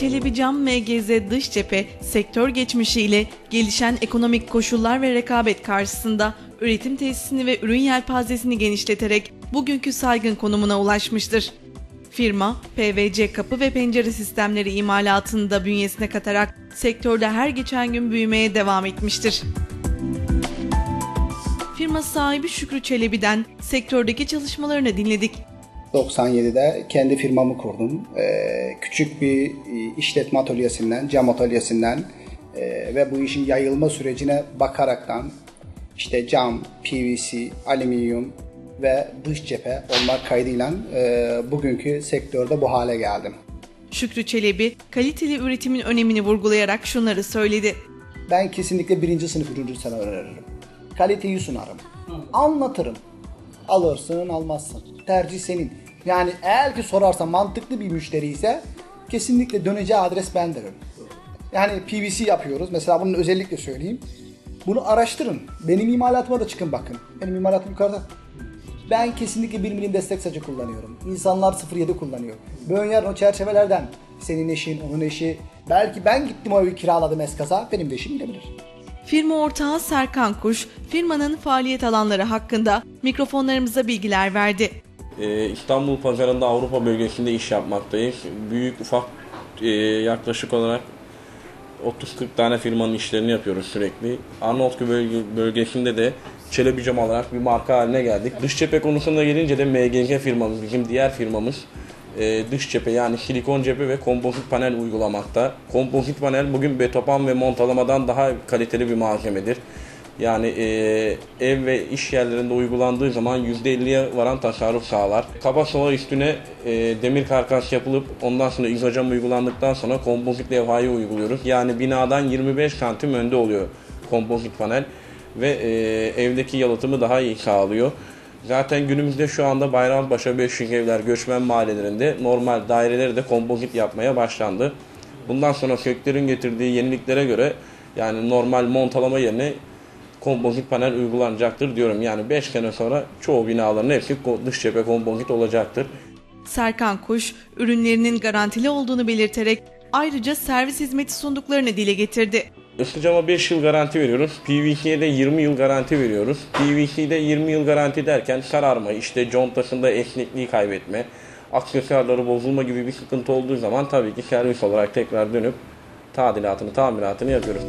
Çelebi Cam MGZ dış cephe sektör geçmişiyle gelişen ekonomik koşullar ve rekabet karşısında üretim tesisini ve ürün yelpazesini genişleterek bugünkü saygın konumuna ulaşmıştır. Firma, PVC kapı ve pencere sistemleri imalatını da bünyesine katarak sektörde her geçen gün büyümeye devam etmiştir. Firma sahibi Şükrü Çelebi'den sektördeki çalışmalarını dinledik. 97'de kendi firmamı kurdum. Ee, küçük bir e, işletme atölyesinden, cam atölyesinden e, ve bu işin yayılma sürecine bakaraktan işte cam, PVC, alüminyum ve dış cephe olmak kaydıyla e, bugünkü sektörde bu hale geldim. Şükrü Çelebi, kaliteli üretimin önemini vurgulayarak şunları söyledi. Ben kesinlikle birinci sınıf ürüncü sana öneririm. Kaliteyi sunarım. Anlatırım. Alırsın, almazsın. Tercih senin. Yani eğer ki sorarsan mantıklı bir müşteri ise kesinlikle döneceği adres ben derim. Yani PVC yapıyoruz. Mesela bunu özellikle söyleyeyim. Bunu araştırın. Benim imalatıma da çıkın bakın. Benim imalatım yukarıda. Ben kesinlikle 1 milim destek sacı kullanıyorum. İnsanlar 0.7 kullanıyor. Yarın o çerçevelerden senin eşin, onun eşi. Belki ben gittim o evi kiraladım eskaza. Benim de eşim bilebilir. Firma ortağı Serkan Kuş, firmanın faaliyet alanları hakkında mikrofonlarımıza bilgiler verdi. Ee, İstanbul pazarında Avrupa bölgesinde iş yapmaktayız. Büyük ufak e, yaklaşık olarak 30-40 tane firmanın işlerini yapıyoruz sürekli. Arnavutköy bölge, bölgesinde de Çelebi Cam olarak bir marka haline geldik. Dış cephe konusunda gelince de MGG firmamız, bizim diğer firmamız e, dış cephe yani silikon cephe ve kompozit panel uygulamakta. Kompozit panel bugün betopan ve montalamadan daha kaliteli bir malzemedir. Yani e, ev ve iş yerlerinde uygulandığı zaman %50'ye varan tasarruf sağlar. Kaba sola üstüne e, demir karkas yapılıp ondan sonra izocam uygulandıktan sonra kompozit levhayı uyguluyoruz. Yani binadan 25 santim önde oluyor kompozit panel ve e, evdeki yalıtımı daha iyi sağlıyor. Zaten günümüzde şu anda Bayrampaşa, Beşik evler, göçmen mahallelerinde normal daireleri de kompozit yapmaya başlandı. Bundan sonra sektörün getirdiği yeniliklere göre yani normal montalama yerine kompozit panel uygulanacaktır diyorum. Yani 5 sene sonra çoğu binaların hepsi dış cephe kompozit olacaktır. Serkan Kuş, ürünlerinin garantili olduğunu belirterek ayrıca servis hizmeti sunduklarını dile getirdi. Isıcama 5 yıl garanti veriyoruz. PVC'ye de 20 yıl garanti veriyoruz. PVC'de 20 yıl garanti derken sararma, işte contasında esnekliği kaybetme, aksesuarları bozulma gibi bir sıkıntı olduğu zaman tabii ki servis olarak tekrar dönüp tadilatını, tamiratını yapıyoruz.